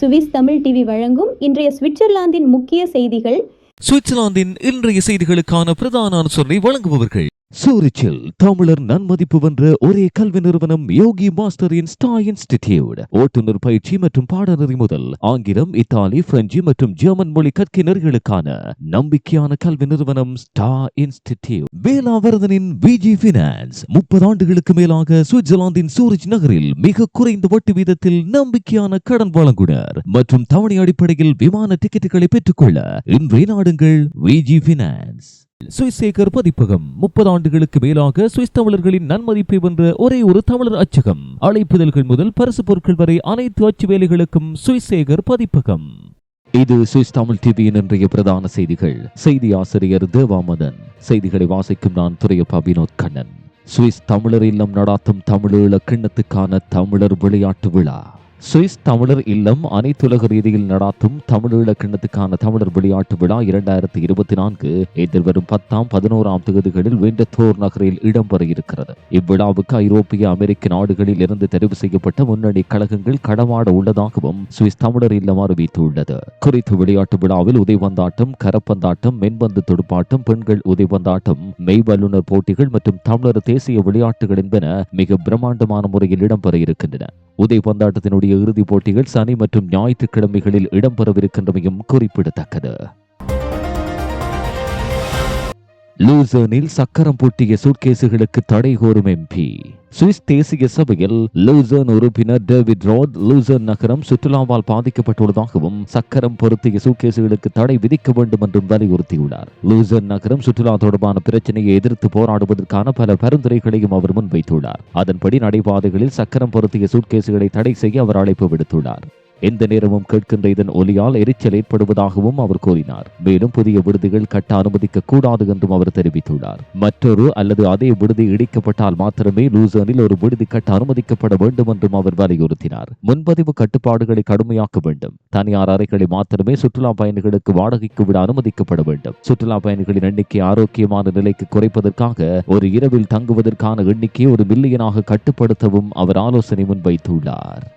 Swiss Tamil TV வழங்கும் இன்றைய சுவிட்சர்லாந்தின் முக்கிய செய்திகள். சுவிட்சர்லாந்தின் இன்றைய செய்திகளுக்கான பிரதான அனுசரணை வழங்குபவர்கள். சூரிச்சில் தமிழர் நன்மதிப்பு வென்ற ஒரே கல்வி நிறுவனம் யோகி மாஸ்டர் இன் ஸ்டா இன்ஸ்டிடியூட். ஓட்டுநர் பயிற்சி மற்றும் பாடநெறி முதல் ஆங்கிலம் இத்தாலி பிரெஞ்சு மற்றும் ஜெர்மன் மொழி கற்கினர்களுக்கான நம்பிக்கையான கல்வி நிறுவனம் ஸ்டா இன்ஸ்டிடியூட். வேலாவரதனின் விஜி பினான்ஸ் முப்பது ஆண்டுகளுக்கு மேலாக சுவிட்சர்லாந்தின் சூரிச் நகரில் மிக குறைந்த வட்டி வீதத்தில் நம்பிக்கையான கடன் வழங்குனர் மற்றும் தவணை அடிப்படையில் விமான டிக்கெட்டுகளை பெற்றுக்கொள்ள இன்றைய நாடுங்கள் விஜி பினான்ஸ் சுவிசேகர் பதிப்பகம். முப்பது ஆண்டுகளுக்கு மேலாக சுவிஸ் தமிழர்களின் நன்மதிப்பை வென்ற ஒரே ஒரு தமிழர் அச்சகம். அழைப்புதல்கள் முதல் பரிசு பொருட்கள் வரை அனைத்து அச்சு வேலைகளுக்கும் சுவிசேகர் பதிப்பகம். இது சுவிஸ் தமிழ் டிவியின் இன்றைய பிரதான செய்திகள். செய்தி ஆசிரியர் தேவாமதன். செய்திகளை வாசிக்கும் நான் துறையப்பா வினோத் கண்ணன். சுவிஸ் தமிழர் இல்லம் நடாத்தும் தமிழீழ கிண்ணத்துக்கான தமிழர் விளையாட்டு விழா. சுவிஸ் தமிழர் இல்லம் அனைத்துலக ரீதியில் நடாத்தும் தமிழீழ கிண்ணத்துக்கான தமிழர் விளையாட்டு விழா இரண்டாயிரத்தி இருபத்தி நான்கு எதிர்வரும் பத்தாம் பதினோராம் தேதிகளில் வெண்டத்தோர் நகரில் இடம்பெற இருக்கிறது. இவ்விழாவுக்கு ஐரோப்பிய அமெரிக்க நாடுகளில் இருந்து தெரிவு செய்யப்பட்ட முன்னணி கழகங்கள் களமாட உள்ளதாகவும் சுவிஸ் தமிழர் இல்லம் அறிவித்துள்ளது. குறித்த விளையாட்டு விழாவில் உதைவந்தாட்டம் கரப்பந்தாட்டம் மென்பந்து துடுப்பாட்டம் பெண்கள் உதைபந்தாட்டம் மெய்வல்லுநர் போட்டிகள் மற்றும் தமிழர் தேசிய விளையாட்டுகள் என்பன மிக பிரம்மாண்டமான முறையில் இடம்பெற இருக்கின்றன. உதைபந்தாட்டத்தினுடைய இறுதிப் போட்டிகள் சனி மற்றும் ஞாயிற்றுக்கிழமைகளில் இடம்பெறவிருக்கின்றமையும் குறிப்பிடத்தக்கது. லூசர்னில் சக்கரம் பூட்டிய சூட்கேசுகளுக்கு தடை கோரும் எம்பி சுவிஸ் தேசிய சபையில் லூசர்ன் உறுப்பினர் டேவிட் ரோட் லூசர்ன் நகரம் சுற்றுலாவால் பாதிக்கப்பட்டுள்ளதாகவும் சக்கரம் பொருத்திய சூட்கேசுகளுக்கு தடை விதிக்க வேண்டும் என்றும் வலியுறுத்தியுள்ளார். லூசர்ன் நகரம் சுற்றுலா தொடர்பான பிரச்சனையை எதிர்த்து போராடுவதற்கான பல பரிந்துரைகளையும் அவர் முன்வைத்துள்ளார். அதன்படி நடைபாதைகளில் சக்கரம் பொருத்திய சூட்கேசுகளை தடை செய்ய அவர் அழைப்பு விடுத்துள்ளார். எந்த நேரமும் கேட்கின்ற இதன் ஒலியால் எரிச்சல் ஏற்படுவதாகவும் அவர் கூறினார். மேலும் புதிய விடுதிகள் கட்ட அனுமதிக்க கூடாது என்றும் அவர் தெரிவித்துள்ளார். மற்றொரு அல்லது அதே விடுதி இடிக்கப்பட்டால் மாத்திரமே லூசனில் ஒரு விடுதி கட்ட அனுமதிக்கப்பட வேண்டும் என்றும் அவர் வலியுறுத்தினார். முன்பதிவு கட்டுப்பாடுகளை கடுமையாக்க வேண்டும். தனியார் அறைகளை மாத்திரமே சுற்றுலா பயணிகளுக்கு வாடகைக்கு விட அனுமதிக்கப்பட வேண்டும். சுற்றுலா பயணிகளின் எண்ணிக்கை ஆரோக்கியமான நிலைக்கு குறைப்பதற்காக ஒரு இரவில் தங்குவதற்கான எண்ணிக்கையை ஒரு மில்லியனாக கட்டுப்படுத்தவும் அவர் ஆலோசனை முன்வைத்துள்ளார்.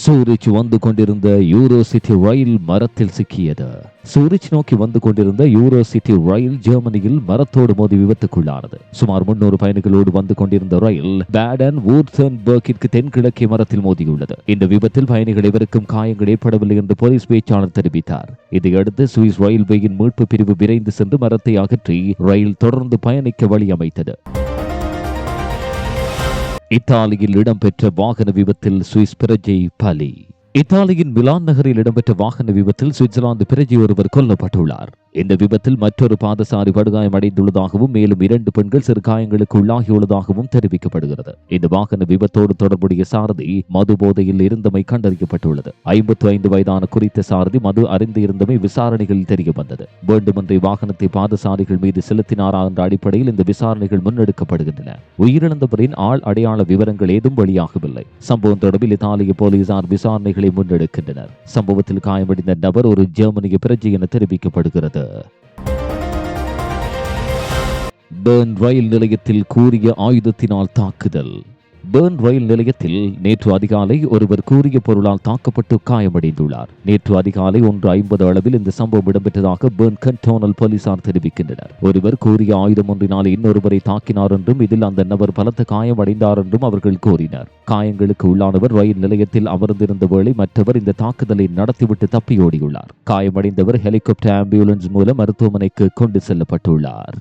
சூரிச் வந்து கொண்டிருந்த யூரோ சிட்டி ரயில் மரத்தில் சிக்கியது. சூரிச் நோக்கி வந்து கொண்டிருந்த யூரோ சிட்டி ரயில் ஜெர்மனியில் மரத்தோடு மோதி விபத்துக்குள்ளானது. சுமார் முன்னூறு பயணிகளோடு வந்து கொண்டிருந்த ரயில் பேடன் வூர்த்தன்பர்க்கிற்கு தென்கிழக்கே மரத்தில் மோதியுள்ளது. இந்த விபத்தில் பயணிகள் இவருக்கும் காயங்கள் ஏற்படவில்லை என்று போலீஸ் பேச்சாளர் தெரிவித்தார். இதையடுத்து சுவிஸ் ரயில்வேயின் மீட்பு பிரிவு விரைந்து சென்று மரத்தை அகற்றி ரயில் தொடர்ந்து பயணிக்க வழி அமைத்தது. இத்தாலியில் இடம்பெற்ற வாகன விபத்தில் சுவிஸ் பிரஜை பலி. இத்தாலியின் மிலான் நகரில் இடம்பெற்ற வாகன விபத்தில் சுவிட்சர்லாந்து பிரஜை ஒருவர் கொல்லப்பட்டுள்ளார். இந்த விபத்தில் மற்றொரு பாதசாரி படுகாயம் அடைந்துள்ளதாகவும் மேலும் இரண்டு பெண்கள் சிறு காயங்களுக்கு உள்ளாகியுள்ளதாகவும் தெரிவிக்கப்படுகிறது. இந்த வாகன விபத்தோடு தொடர்புடைய சாரதி மது போதையில் இருந்தமை கண்டறியப்பட்டுள்ளது. ஐம்பத்தி ஐந்து வயதான குறித்த சாரதி மது அறிந்து இருந்தமை விசாரணைகளில் தெரிய வந்தது வேண்டுமென்றே வாகனத்தை பாதசாரிகள் மீது செலுத்தினாரா என்ற அடிப்படையில் இந்த விசாரணைகள் முன்னெடுக்கப்படுகின்றன. உயிரிழந்தவரின் ஆள் அடையாள விவரங்கள் ஏதும் வெளியாகவில்லை. சம்பவம் தொடர்பில் இத்தாலிய போலீசார் விசாரணைகளை முன்னெடுக்கின்றனர். சம்பவத்தில் காயமடைந்த நபர் ஒரு ஜெர்மனிய பிரஜை என தெரிவிக்கப்படுகிறது. பேர்ன் ரயில் நிலையத்தில் கூறிய ஆயுதத்தினால் தாக்குதல். பேர்ன் ரயில் நிலையத்தில் நேற்று அதிகாலை ஒருவர் கூறிய பொருளால் தாக்கப்பட்டு காயமடைந்துள்ளார். நேற்று அதிகாலை ஒன்று ஐம்பது அளவில் இந்த சம்பவம் இடம்பெற்றதாக பேர்ன் கன்டோனல் போலீசார் தெரிவிக்கின்றனர். ஒருவர் கூறிய ஆயுதம் ஒன்றினால் இன்னொருவரை தாக்கினார் என்றும் இதில் அந்த நபர் பலத்த காயமடைந்தார் என்றும் அவர்கள் கூறினர். காயங்களுக்கு உள்ளானவர் ரயில் நிலையத்தில் அமர்ந்திருந்த வேளை மற்றவர் இந்த தாக்குதலை நடத்திவிட்டு தப்பியோடியுள்ளார். காயமடைந்தவர் ஹெலிகாப்டர் ஆம்புலன்ஸ் மூலம் மருத்துவமனைக்கு கொண்டு செல்லப்பட்டுள்ளார்.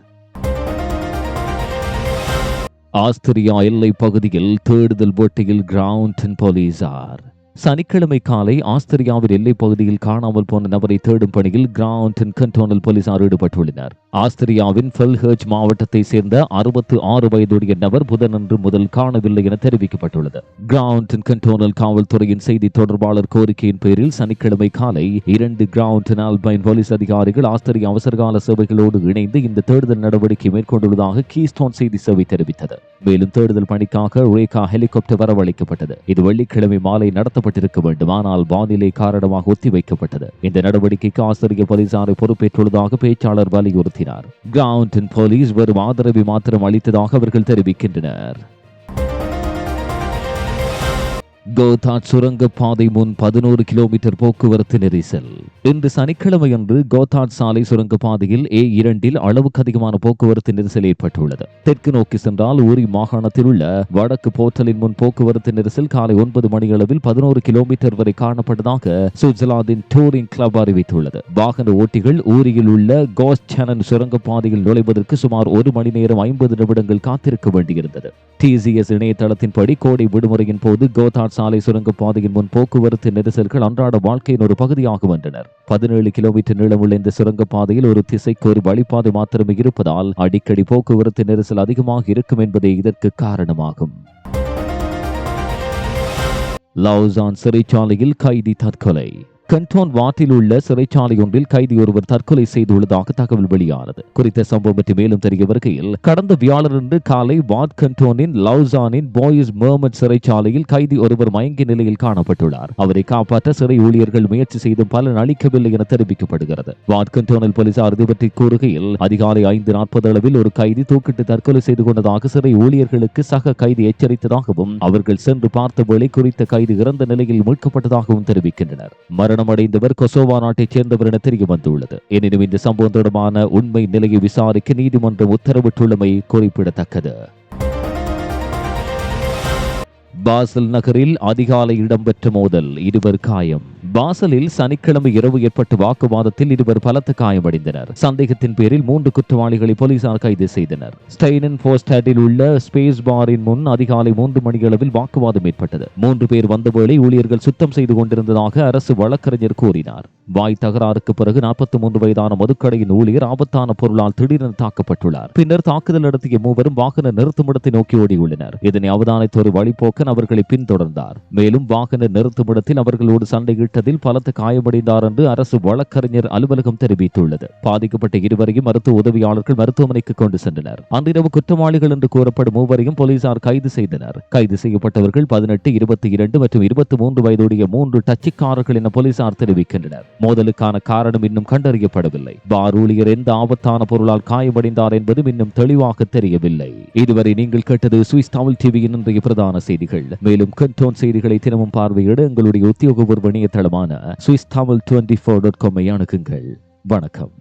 ஆஸ்திரியா எல்லை பகுதியில் தேடுதல் வேட்டையில் கிரவுண்ட் போலீசார் சனிக்கிழமை காலை ஆஸ்திரியாவின் எல்லைப் பகுதியில் காணாமல் போன நபரை தேடும் பணியில் கிரவுண்ட் கண்டோனல் போலீசார் ஈடுபட்டுள்ளனர். ஆஸ்திரியாவின் ஃபெல்ஹர்ஜ் மாவட்டத்தை சேர்ந்த அறுபத்து ஆறு வயதுடைய நபர் புதனன்று முதல் காணவில்லை என தெரிவிக்கப்பட்டுள்ளது. கிரவுண்ட் கண்டோனல் காவல்துறையின் செய்தி தொடர்பாளர் கோரிக்கையின் பேரில் சனிக்கிழமை காலை இரண்டு கிரவுண்ட் ஆல்பைன் போலீஸ் அதிகாரிகள் ஆஸ்திரிய அவசரகால சேவைகளோடு இணைந்து இந்த தேடுதல் நடவடிக்கை மேற்கொண்டுள்ளதாக கீஸ்டோன் செய்தி சேவை தெரிவித்தது. மேலும் தேடுதல் பணிக்காக ரேகா ஹெலிகாப்டர் வரவழைக்கப்பட்டது. இது வெள்ளிக்கிழமை மாலை நடத்தப்பட்டிருக்க வேண்டும். ஆனால் வானிலை காரணமாக ஒத்திவைக்கப்பட்டது. இந்த நடவடிக்கைக்கு ஆசிரியர் போலீசாரை பொறுப்பேற்றுள்ளதாக பேச்சாளர் வலியுறுத்தினார். கிரவுண்ட் போலீஸ் வெறும் ஆதரவை மாத்திரம் அளித்ததாக அவர்கள் தெரிவிக்கின்றனர். கோதாட் சுரங்க பாதை முன் பதினோரு கிலோமீட்டர் போக்குவரத்து நெரிசல். இன்று சனிக்கிழமையன்று கோதாட் சாலை சுரங்க பாதையில் ஏ இரண்டில் அளவுக்கு அதிகமான போக்குவரத்து நெரிசல் ஏற்பட்டுள்ளது. தெற்கு நோக்கி சென்றால் ஊரி மாகாணத்தில் உள்ள வடக்கு போர்ட்டலின் முன் போக்குவரத்து நெரிசல் காலை ஒன்பது மணியளவில் பதினோரு கிலோமீட்டர் வரை காணப்பட்டதாக சுவிட்சர்லாந்தின் டூரிங் கிளப் அறிவித்துள்ளது. வாகன ஓட்டிகள் ஊரியில் உள்ள கோஸ் சேனன் சுரங்க பாதையில் நுழைவதற்கு சுமார் ஒரு மணி நேரம் ஐம்பது நிமிடங்கள் காத்திருக்க வேண்டியிருந்தது. டிசிஎஸ் இணையதளத்தின்படி கோடை விடுமுறையின் போது சாலை சுரங்க பாதையின் முன் போக்குவரத்து நெரிசல்கள் அன்றாட வாழ்க்கையின் ஒரு பகுதியாக வந்தனர் பதினேழு கிலோமீட்டர் நீளமுள்ள இந்த சுரங்க பாதையில் ஒரு திசைக்கு ஒரு வழிபாதை மாத்திரமே இருப்பதால் அடிக்கடி போக்குவரத்து நெரிசல் அதிகமாக இருக்கும் என்பதே இதற்கு காரணமாகும். லவுசான் சிறைச்சாலையில் கைதி தற்கொலை. கண்டோன் வாட்டில் உள்ள சிறைச்சாலை ஒன்றில் கைதி ஒருவர் தற்கொலை செய்துள்ளதாக தகவல் வெளியானது. குறித்த சம்பவம் பற்றி மேலும் தெரிய வருகையில் கடந்த வியாழனன்று காலை வாட் கண்டோனின் லவுசானின் பாய்ஸ் மர்மட் சிறைச்சாலையில் கைதி ஒருவர் மயங்கிய நிலையில் காணப்பட்டுள்ளார். அவரை காப்பாற்ற சிறை ஊழியர்கள் முயற்சி செய்தும் பலன் அளிக்கவில்லை என தெரிவிக்கப்படுகிறது. வாட் கண்டோனில் போலீசார் இது பற்றி கூறுகையில் அதிகாலை ஐந்து நாற்பது அளவில் ஒரு கைதி தூக்கிட்டு தற்கொலை செய்து கொண்டதாக சிறை ஊழியர்களுக்கு சக கைதி எச்சரித்ததாகவும் அவர்கள் சென்று பார்த்த வேளை குறித்த கைதி இறந்த நிலையில் மீட்கப்பட்டதாகவும் தெரிவிக்கின்றனர். மரண அடைந்தவர் கொசோவா நாட்டைச் சேர்ந்தவர் என தெரிய வந்துள்ளது. எனினும் இந்த சம்பவம் தொடர்பான உண்மை நிலையை விசாரிக்க நீதிமன்றம் உத்தரவிட்டுள்ளமை குறிப்பிடத்தக்கது. பாசல் நகரில் அதிகாலை இடம்பெற்ற மோதல் இருவர் காயம். பாசலில் சனிக்கிழமை இரவு ஏற்பட்ட வாக்குவாதத்தில் இருவர் பலத்த காயமடைந்தனர். சந்தேகத்தின் பேரில் மூன்று குற்றவாளிகளை போலீசார் கைது செய்தனர். ஸ்டெயினன் போஸ்டாட்டில் உள்ள ஸ்பேஸ் பாரின் முன் அதிகாலை மூன்று மணியளவில் வாக்குவாதம் ஏற்பட்டது. மூன்று பேர் வந்தவேளை ஊழியர்கள் சுத்தம் செய்து கொண்டிருந்ததாக அரசு வழக்கறிஞர் கூறினார். வாய் தகராறுக்கு பிறகு நாற்பத்தி மூன்று வயதான மதுக்கடையின் ஊழியர் ஆபத்தான பொருளால் திடீரென தாக்கப்பட்டுள்ளார். பின்னர் தாக்குதல் நடத்திய மூவரும் வாகன நிறுத்துமிடத்தை நோக்கி ஓடியுள்ளனர். இதனை அவதானித்த ஒரு வழிபோக்கன் அவர்களை பின்தொடர்ந்தார். மேலும் வாகன நிறுத்துமிடத்தில் அவர்களோடு சண்டையிட்டதில் பலத்த காயமடைந்தார் என்று அரசு வழக்கறிஞர் அலுவலகம் தெரிவித்துள்ளது. பாதிக்கப்பட்ட இருவரையும் மருத்துவ உதவியாளர்கள் மருத்துவமனைக்கு கொண்டு சென்றனர். அன்றிரவு குற்றவாளிகள் என்று கூறப்படும் மூவரையும் போலீசார் கைது செய்தனர். கைது செய்யப்பட்டவர்கள் பதினெட்டு இருபத்தி இரண்டு மற்றும் இருபத்தி மூன்று வயதுடைய மூன்று டச்சுக்காரர்கள் என போலீசார் தெரிவிக்கின்றனர். மோதலுக்கான காரணம் இன்னும் கண்டறியப்படவில்லை. பார் ஊழியர் எந்த ஆபத்தான பொருளால் காயமடைந்தார் என்பதும் இன்னும் தெளிவாக தெரியவில்லை. இதுவரை நீங்கள் கேட்டது சுவிஸ் தமிழ் டிவியின் இன்றைய பிரதான செய்திகள். மேலும் கண்டோன் செய்திகளை தினமும் பார்வையிட எங்களுடைய உத்தியோகபூர்வ இணையதளமான Swiss Tamil twenty four dot காமை அணுகுங்கள். வணக்கம்.